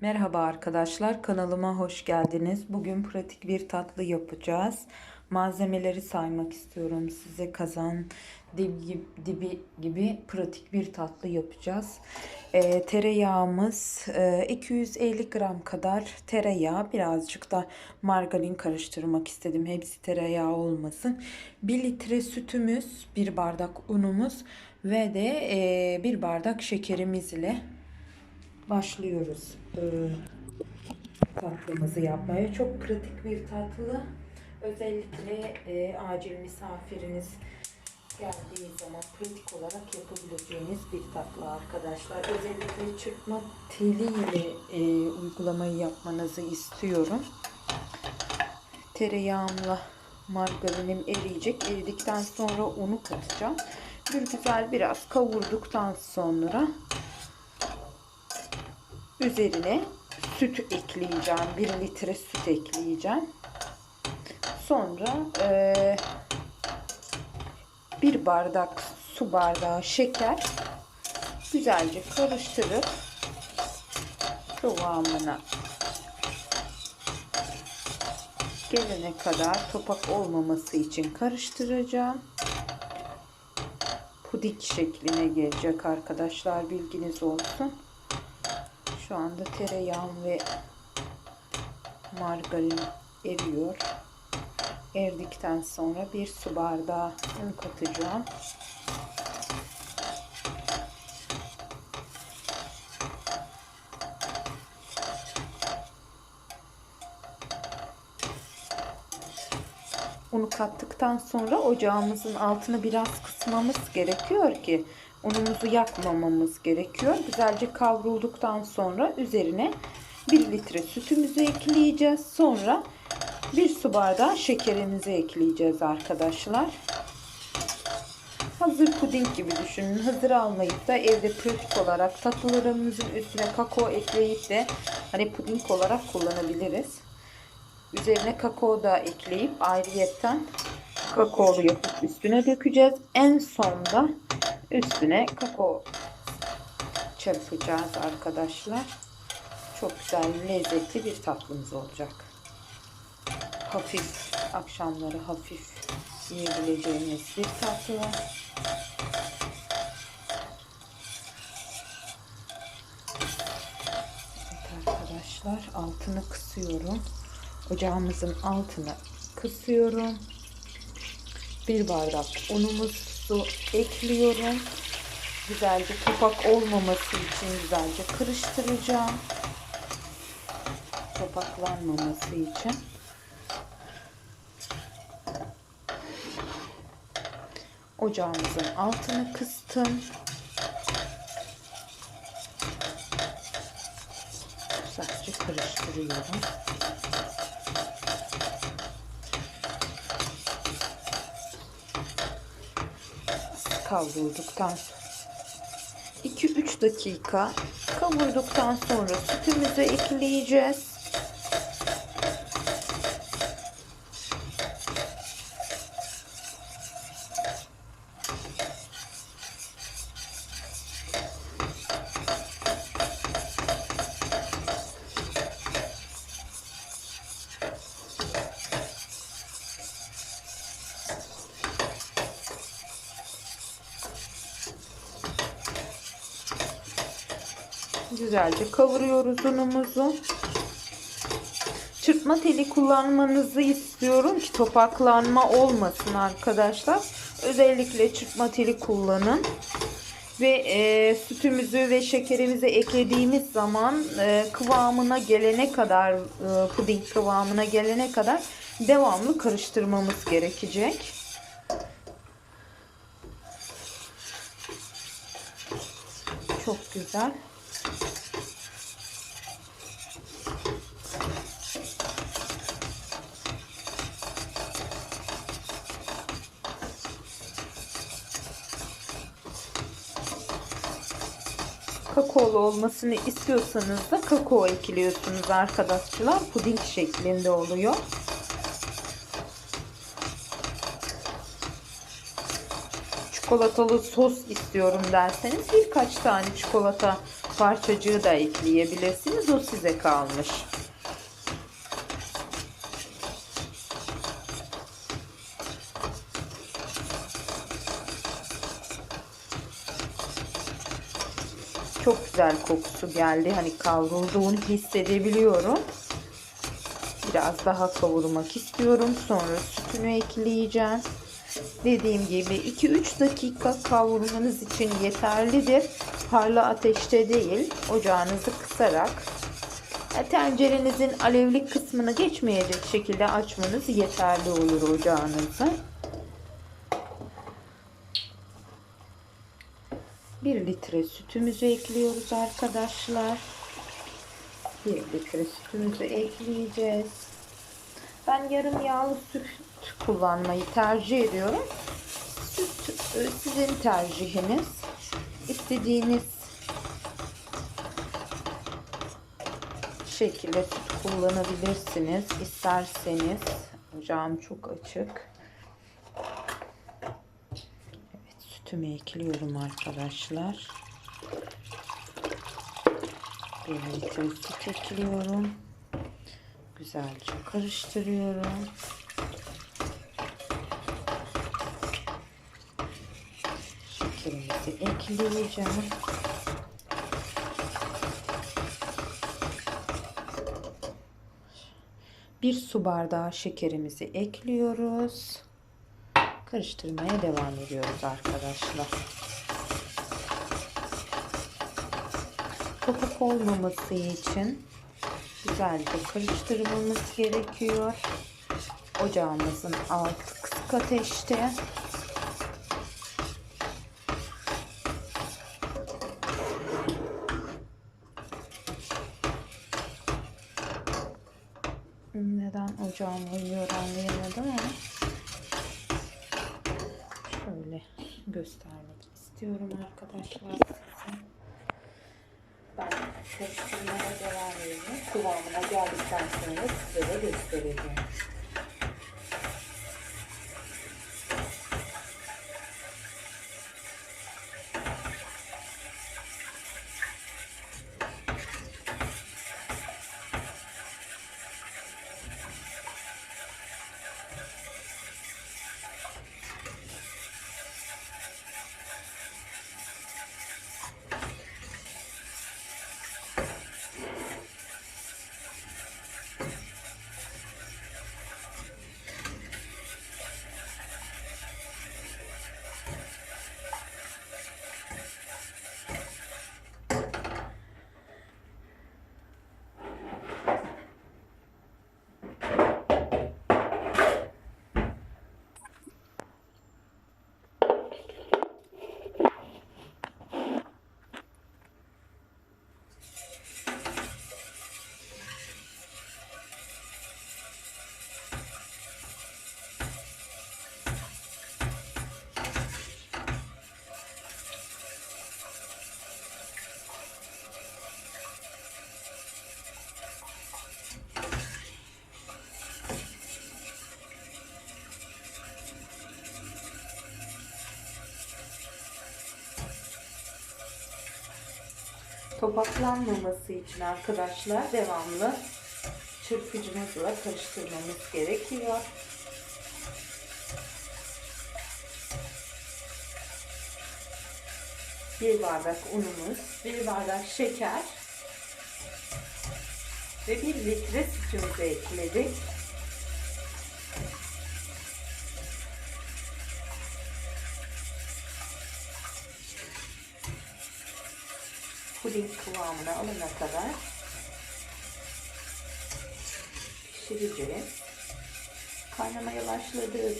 Merhaba arkadaşlar kanalıma hoş geldiniz. Bugün pratik bir tatlı yapacağız. Malzemeleri saymak istiyorum size kazan dibi dibi gibi pratik bir tatlı yapacağız. Ee, tereyağımız e, 250 gram kadar tereyağı birazcık da margarin karıştırmak istedim. Hepsi tereyağı olmasın. 1 litre sütümüz, 1 bardak unumuz ve de e, 1 bardak şekerimiz ile başlıyoruz e, tatlımızı yapmaya. Çok pratik bir tatlı. Özellikle e, acil misafiriniz geldiği zaman pratik olarak yapabileceğiniz bir tatlı arkadaşlar. Özellikle çırpma teliyle e, uygulamayı yapmanızı istiyorum. Tereyağımla margarinim eriyecek. Eridikten sonra unu katacağım. Bir güzel biraz kavurduktan sonra Üzerine süt ekleyeceğim. 1 litre süt ekleyeceğim. Sonra e, bir bardak su bardağı şeker güzelce karıştırıp kıvamına gelene kadar topak olmaması için karıştıracağım. Puding şekline gelecek arkadaşlar bilginiz olsun. Şu anda tereyağım ve margarin eriyor. Erdikten sonra bir su bardağı un katacağım. Unu kattıktan sonra ocağımızın altını biraz kısmamız gerekiyor ki unumuzu yakmamamız gerekiyor. Güzelce kavrulduktan sonra üzerine 1 litre sütümüzü ekleyeceğiz. Sonra 1 su bardağı şekerimizi ekleyeceğiz arkadaşlar. Hazır puding gibi düşünün. Hazır almayıp da evde pratik olarak tatlılarımızın üstüne kakao ekleyip de hani puding olarak kullanabiliriz. Üzerine kakao da ekleyip ayrıyetten kakaolu yapıp üstüne dökeceğiz. En sonda üstüne kakao çırpacağız arkadaşlar. Çok güzel lezzetli bir tatlımız olacak. Hafif akşamları hafif yiyebileceğiniz bir tatlı. Evet arkadaşlar altını kısıyorum. Ocağımızın altını kısıyorum. Bir bardak unumuzu ekliyorum. Güzelce topak olmaması için güzelce karıştıracağım. Topaklanmaması için. Ocağımızın altını kıstım. Güzelce karıştırıyorum. Kavrulduktan 2-3 dakika kavurduktan sonra sütümüzü ekleyeceğiz. Güzelce kavuruyoruz unumuzu. Çırpma teli kullanmanızı istiyorum ki topaklanma olmasın arkadaşlar. Özellikle çırpma teli kullanın. Ve e, sütümüzü ve şekerimizi eklediğimiz zaman e, kıvamına gelene kadar e, puding kıvamına gelene kadar devamlı karıştırmamız gerekecek. Çok güzel. Kakaolu olmasını istiyorsanız da kakao ekliyorsunuz arkadaşlar. Puding şeklinde oluyor. Çikolatalı sos istiyorum derseniz birkaç tane çikolata parçacığı da ekleyebilirsiniz. O size kalmış. Çok güzel kokusu geldi. Hani kavrulduğunu hissedebiliyorum. Biraz daha kavurmak istiyorum. Sonra sütünü ekleyeceğim. Dediğim gibi 2-3 dakika kavurmanız için yeterlidir. Harlı ateşte değil, ocağınızı kısarak e, tencerenizin alevlik kısmını geçmeyecek şekilde açmanız yeterli olur ocağınızı. 1 litre sütümüzü ekliyoruz arkadaşlar. 1 litre sütümüzü ekleyeceğiz. Ben yarım yağlı süt kullanmayı tercih ediyorum. Süt e, sizin tercihiniz. İstediğiniz şekilde süt kullanabilirsiniz. İsterseniz ocağım çok açık. Sütümü ekliyorum arkadaşlar. Litre süt ekliyorum. Güzelce karıştırıyorum. Şekerimizi ekleyeceğim. Bir su bardağı şekerimizi ekliyoruz. Karıştırmaya devam ediyoruz arkadaşlar. Topuk olmaması için güzelce karıştırmamız gerekiyor. Ocağımızın altı kısık ateşte. Neden ocağım uyuyor anlayamadım ama göstermek istiyorum arkadaşlar. Ben karıştırmaya devam edeyim. Kıvamına geldikten sonra size de göstereceğim. Topaklanmaması için arkadaşlar devamlı çırpıcımızla karıştırmamız gerekiyor. Bir bardak unumuz, bir bardak şeker ve bir litre sütümüzü ekledik. Puding kıvamına alana kadar pişireceğiz. Kaynamaya başladığı